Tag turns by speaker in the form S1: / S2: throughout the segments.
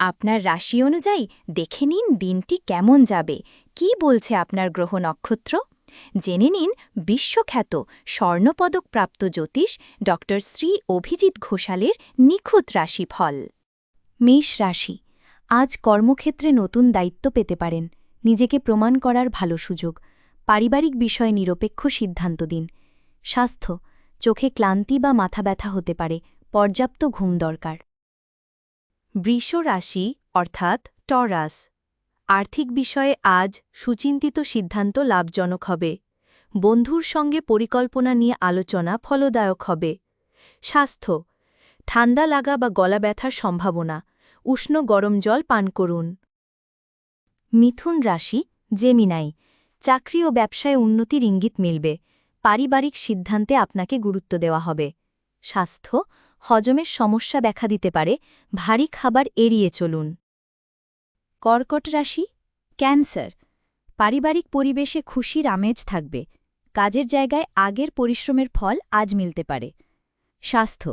S1: আপনার রাশি অনুযায়ী দেখে নিন দিনটি কেমন যাবে। কি বলছে আপনার গ্রহ নক্ষত্র? জেনে নিন বিশ্বখ্যাত স্বর্ণপদকপ্রাপ্ত জ্যোতিষ ড শ্রী অভিজিৎ ঘোষালের নিখুঁত রাশিফল। মেষ রাশি, আজ কর্মক্ষেত্রে নতুন দায়িত্ব পেতে পারেন। নিজেকে প্রমাণ করার ভালো সুযোগ। পারিবারিক বিষয়ে নিরপেক্ষ সিদ্ধান্ত দিন। স্বাস্থ্য, চোখে ক্লান্তি বা মাথা ব্যথা হতে পারে, পর্যাপ্ত ঘুম দরকার। বৃষ রাশি অর্থাৎ টরাস। আর্থিক বিষয়ে আজ সুচিন্তিত সিদ্ধান্ত লাভজনক হবে। বন্ধুর সঙ্গে পরিকল্পনা নিয়ে আলোচনা ফলদায়ক হবে। স্বাস্থ্য। ঠান্ডা লাগা বা গলা ব্যথার সম্ভাবনা। উষ্ণ গরম জল পান করুন। মিথুন রাশি জেমিনাই চাকরি ও ব্যবসায় উন্নতির ইঙ্গিত মিলবে। পারিবারিক সিদ্ধান্তে আপনাকে গুরুত্ব দেওয়া হবে। স্বাস্থ্য। হজমের সমস্যা দেখা দিতে পারে, ভারী খাবার এড়িয়ে চলুন। কর্কট রাশি, ক্যান্সার। পারিবারিক পরিবেশে খুশির আমেজ থাকবে, কাজের জায়গায় আগের পরিশ্রমের ফল আজ মিলতে পারে। স্বাস্থ্য,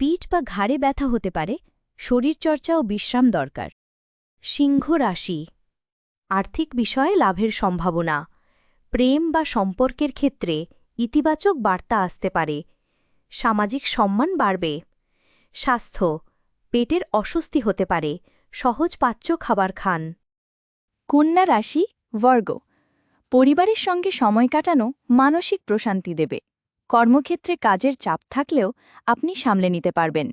S1: পিঠ বা ঘাড়ে ব্যথা হতে পারে, শরীরচর্চা ও বিশ্রাম দরকার। সিংহ রাশি, আর্থিক বিষয়ে লাভের সম্ভাবনা। প্রেম বা সম্পর্কের ক্ষেত্রে ইতিবাচক বার্তা আসতে পারে সামাজিক সম্মান বাড়বে। স্বাস্থ্য, পেটের অস্বস্তি হতে পারে, সহজ পাচ্য খাবার খান। কন্যা রাশি, বর্গ, পরিবারের সঙ্গে সময় কাটানো মানসিক প্রশান্তি দেবে। কর্মক্ষেত্রে কাজের চাপ থাকলেও আপনি সামলে নিতে পারবেন।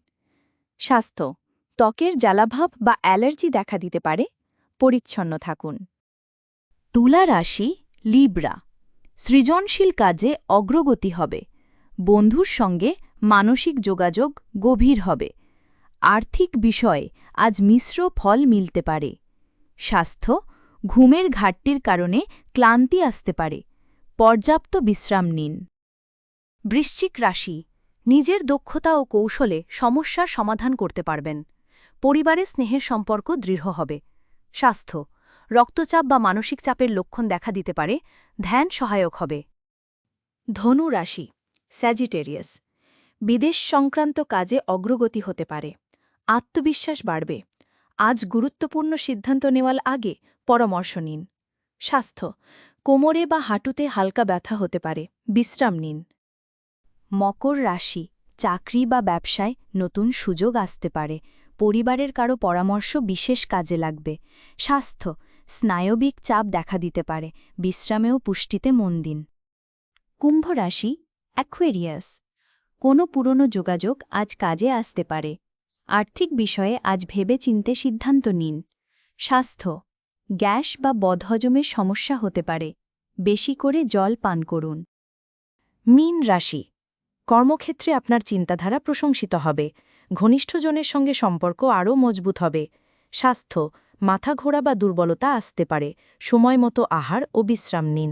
S1: স্বাস্থ্য, ত্বকের জ্বালাভাব বা অ্যালার্জি দেখা দিতে পারে, পরিচ্ছন্ন থাকুন। তুলা রাশি, লিব্রা, সৃজনশীল কাজে অগ্রগতি হবে। বন্ধুর সঙ্গে মানসিক যোগাযোগ গভীর হবে। আর্থিক বিষয়ে আজ মিশ্র ফল মিলতে পারে। স্বাস্থ্য ঘুমের ঘাটতির কারণে ক্লান্তি আসতে পারে। পর্যাপ্ত বিশ্রাম নিন। বৃশ্চিক রাশি, নিজের দক্ষতা ও কৌশলে সমস্যার সমাধান করতে পারবেন। পরিবারে স্নেহের সম্পর্ক দৃঢ় হবে। স্বাস্থ্য, রক্তচাপ বা মানসিক চাপের লক্ষণ দেখা দিতে পারে। ধ্যান সহায়ক হবে। ধনু রাশি স্যাজিটেরিয়াস। বিদেশ সংক্রান্ত কাজে অগ্রগতি হতে পারে। আত্মবিশ্বাস বাড়বে। আজ গুরুত্বপূর্ণ সিদ্ধান্ত নেওয়ার আগে পরামর্শ নিন। স্বাস্থ্য। কোমরে বা হাঁটুতে হালকা ব্যথা হতে পারে। বিশ্রাম নিন। মকর রাশি। চাকরি বা ব্যবসায় নতুন সুযোগ আসতে পারে। পরিবারের কারও পরামর্শ বিশেষ কাজে লাগবে। স্বাস্থ্য। স্নায়বিক চাপ দেখা দিতে পারে। বিশ্রামেও পুষ্টিতে মন দিন। কুম্ভ রাশি। অ্যাকুয়েরিয়াস কোনো পুরনো যোগাযোগ আজ কাজে আসতে পারে। আর্থিক বিষয়ে আজ ভেবে চিনতে সিদ্ধান্ত নিন। স্বাস্থ্য। গ্যাস বা বদহজমের সমস্যা হতে পারে। বেশি করে জল পান করুন। মীন রাশি। কর্মক্ষেত্রে আপনার চিন্তাধারা প্রশংসিত হবে। ঘনিষ্ঠজনের সঙ্গে সম্পর্ক আরও মজবুত হবে। স্বাস্থ্য। মাথা ঘোরা বা দুর্বলতা আসতে পারে। সময় মতো আহার ও বিশ্রাম নিন।